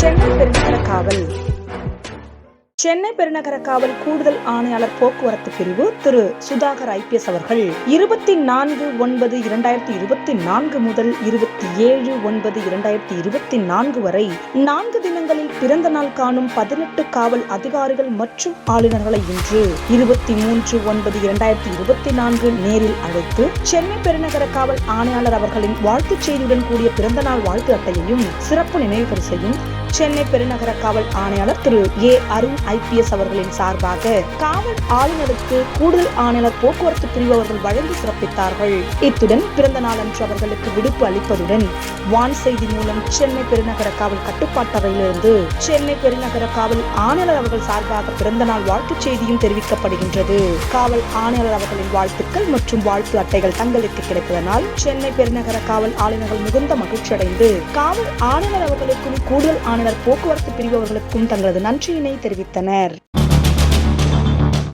சென்னை பெருநகர காவல். சென்னை பெருநகர காவல் கூடுதல் ஆணையாளர் போக்குவரத்து பிரிவு திரு சுதாகர் ஐபிஎஸ் அவர்கள் இருபத்தி நான்கு ஒன்பது இரண்டாயிரத்தி இருபத்தி நான்கு முதல் இருபத்தி ஏழு ஒன்பது இரண்டாயிரத்தி இருபத்தி நான்கு வரை நான்கு தினங்களில் பிறந்த நாள் காணும் பதினெட்டு காவல் அதிகாரிகள் மற்றும் ஆளுநர்களை இன்று இருபத்தி மூன்று ஒன்பது இரண்டாயிரத்தி இருபத்தி நான்கு நேரில் அழைத்து சென்னை பெருநகர காவல் ஆணையாளர் அவர்களின் வாழ்த்துச் செய்தியுடன் கூடிய பிறந்த நாள் வாழ்த்து அட்டையையும் சிறப்பு நினைவு பரிசையும் சென்னை பெருநகர காவல் ஆணையாளர் திரு ஏ அருண் ஐபிஎஸ் அவர்களின் சார்பாக காவல் ஆளுநருக்கு கூடுதல் ஆணையர் போக்குவரத்து பிரிவு அவர்கள் வழங்கி சிறப்பித்தார்கள். இத்துடன் பிறந்த நாளன்று அவர்களுக்கு விடுப்பு அளிப்பதுடன் வான் செய்தி மூலம் சென்னை பெருநகர காவல் கட்டுப்பாட்டறையிலிருந்து சென்னை பெருநகர காவல் ஆணையர் அவர்கள் சார்பாக பிறந்த நாள் வாழ்த்துச் செய்தியும் தெரிவிக்கப்படுகின்றது. காவல் ஆணையாளர் அவர்களின் வாழ்த்துக்கள் மற்றும் வாழ்த்து அட்டைகள் தங்களுக்கு கிடைப்பதனால் சென்னை பெருநகர காவல் ஆளுநர்கள் மிகுந்த மகிழ்ச்சியடைந்து காவல் ஆணையர் அவர்களுக்கும் கூடுதல் ஆணையர் போக்குவரத்து பிரிவு அவர்களுக்கும் தங்களது நன்றியினை தெரிவித்தனர்